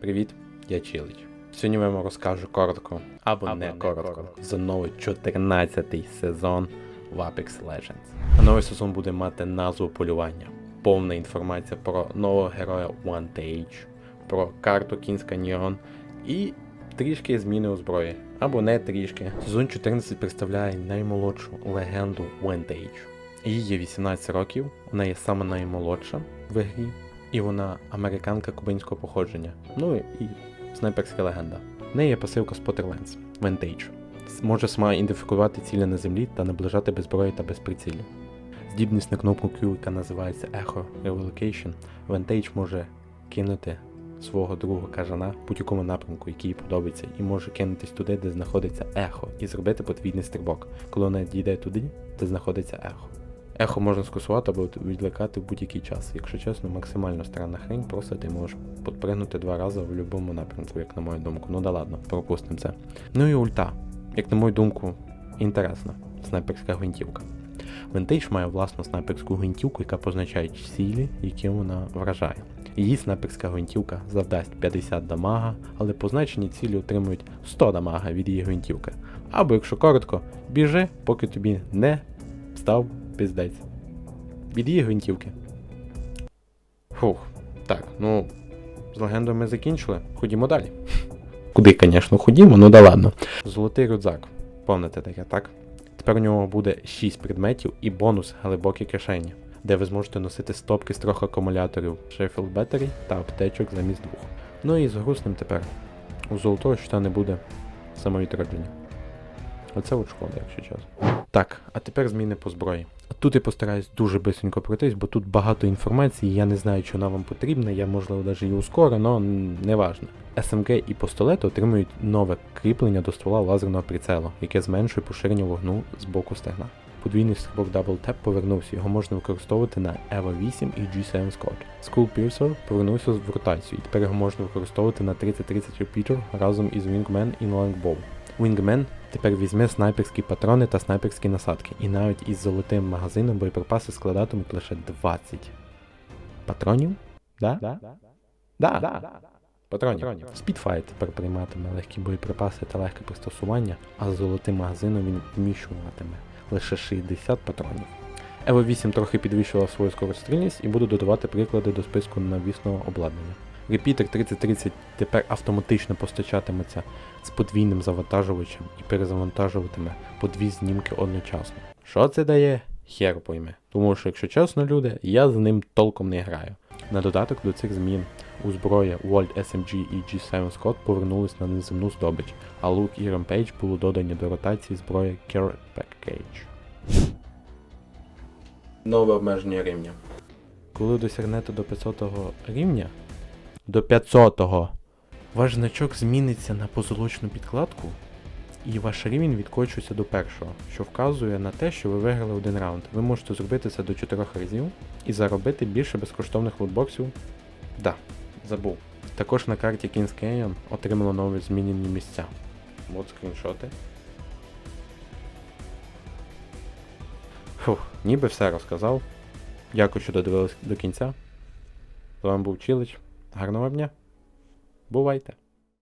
Привіт, я Чилич. Сьогодні я вам розкажу коротко або, не, коротко, за новий 14-й сезон в Apex Legends. А новий сезон буде мати назву полювання, повна інформація про нового героя One Age, про карту King's Canyon і трішки зміни у зброї. Або не трішки. Сезон 14 представляє наймолодшу легенду One Age. Їй є 18 років, вона є саме наймолодша в грі, і вона американка кубинського походження. Ну і снайперська легенда. В неї є пасивка Spotterlens Vantage. Може сама ідентифікувати цілі на землі та наближати без зброї та без прицілів. Здібність на кнопку Q, яка називається Echo Relocation, Vantage може кинути свого другого кажана в будь-якому напрямку, який їй подобається, і може кинутись туди, де знаходиться ехо, і зробити подвійний стрибок, коли вона дійде туди, де знаходиться ехо. Ехо можна скасувати або відлякати в будь-який час. Якщо чесно, максимально странна хрень, просто ти можеш підпригнути два рази в будь-якому напрямку, як на мою думку. Ну да ладно, пропустимо це. Ну і ульта, як на мою думку, інтересна снайперська гвинтівка. Vintage має власну снайперську гвинтівку, яка позначає цілі, які вона вражає. Її снайперська гвинтівка завдасть 50 дамага, але позначені цілі отримують 100 дамага від її гвинтівки. Або, якщо коротко, біжи, поки тобі не став піздець. Від її гвинтівки. Фух, так, ну, з легендою ми закінчили. Ходімо далі. Куди, звісно, ходімо, ну да ладно. Золотий рюкзак. Помните таке, так? Тепер у нього буде 6 предметів і бонус глибокі кишені, де ви зможете носити стопки з трьох акумуляторів Sheffield Battery та аптечок замість двох. Ну і з грустним тепер. У золотого щита не буде самовідродження. Оце от шкода, якщо чесно. Так, а тепер зміни по зброї. Тут я постараюсь дуже бисенько пройтись, бо тут багато інформації, я не знаю, чи вона вам потрібна, я можливо навіть її ускорю, але не важно. СМГ і пістолети отримують нове кріплення до ствола лазерного прицелу, яке зменшує поширення вогну з боку стегна. Подвійний стрибок Double Tap повернувся, його можна використовувати на EVO 8 і G7 Scott. Skull Piercer повернувся в ротацію, і тепер його можна використовувати на 3030 Repeater разом із Wingman і Longbow. Wingman тепер візьме снайперські патрони та снайперські насадки, і навіть із золотим магазином боєприпаси складатимуть лише 20 патронів? Да? Да. Да. Патронів. Speedfight тепер прийматиме легкі боєприпаси та легке пристосування, а з золотим магазином він вміщуватиме лише 60 патронів. Evo 8 трохи підвищувала свою скорострільність і буду додавати приклади до списку навісного обладнання. Репітер 3030 тепер автоматично постачатиметься з подвійним завантажувачем і перезавантажуватиме по дві знімки одночасно. Що це дає? Хер пойме. Тому що, якщо чесно, люди, я з ним толком не граю. На додаток до цих змін у зброї World SMG і G7 Scott повернулись на неземну здобич, а лук і Rampage було додані до ротації зброї Care Package. Нове обмеження рівня. Коли досягнете до 500 рівня, до 500-го, ваш значок зміниться на позолочну підкладку, і ваш рівень відкочується до першого, що вказує на те, що ви виграли один раунд. Ви можете зробити це до 4 разів і заробити більше безкоштовних лутбоксів. Да, забув. Також на карті Kings Canyon отримало нові змінені місця. От скріншоти. Фух, ніби все розказав. Дякую, що додивились до кінця. З вами був Чилич. Гарного дня. Бувайте!